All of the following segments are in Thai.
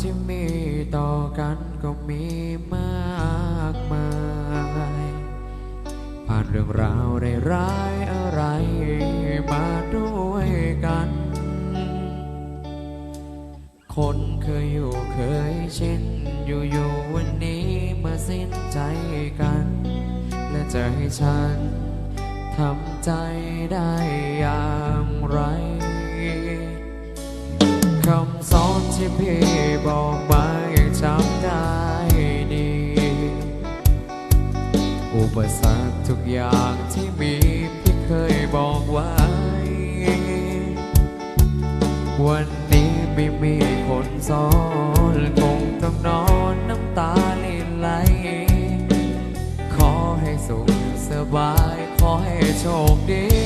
ที่มีต่อกันก็มีมากมาย ผ่านเรื่องราวร้ายๆอะไรมาด้วยกัน คนเคยอยู่เคยชินอยู่อยู่ๆวันนี้มาสิ้นใจกัน และจะให้ฉันทำใจได้อย่างไรคำสอ ที่พี่บอกมายังจำได้ดี อุปสรรคทุกอย่างที่มีพี่เคยบอกไว้ วันนี้ไม่มีคนสอนคงต้องนอนน้ำตาลิไหลขอให้สุขสบาย ขอให้โชคดี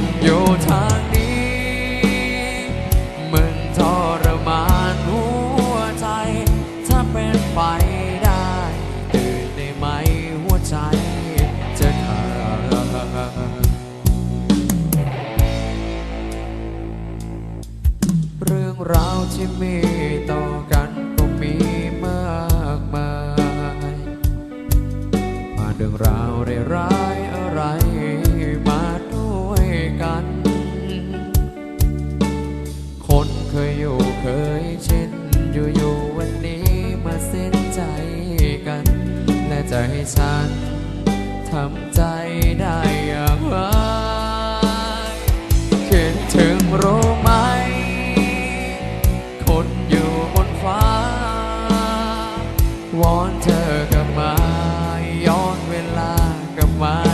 นอยู่ทางนี้ มันทรมานหัวใจ ถ้าเป็นไปได้ตื่นได้ไหมหัวใจจะขาดเรื่องราวที่มีต่อกันก็มีมากมายผ่านเรื่องราวร้ายอะไร วอนเธอกลับมา ย้อนเวลากลับมา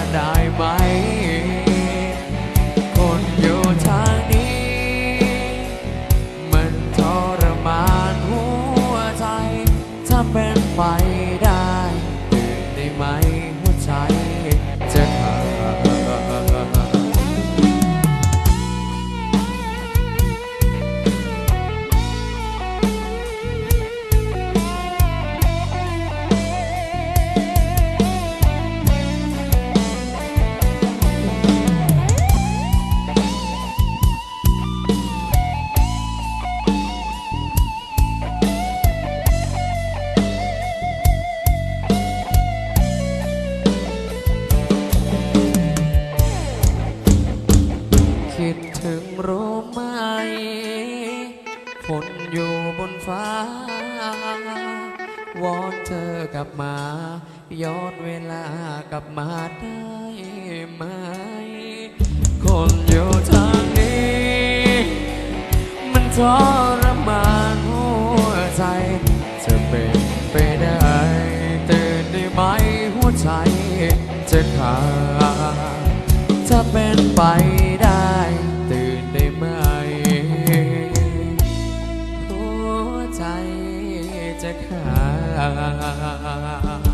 คิดถึงรู้ไหม คนอยู่บนฟ้า วอนเธอกลับมา ย้อนเวลากลับมาได้ไหม คนอยู่ทางนี้ มันทรมานหัวใจ จะเป็นไปได้ตื่นได้ไหมหัวใจจะขาดถ้าเป็นไปได้ ใจจะขาด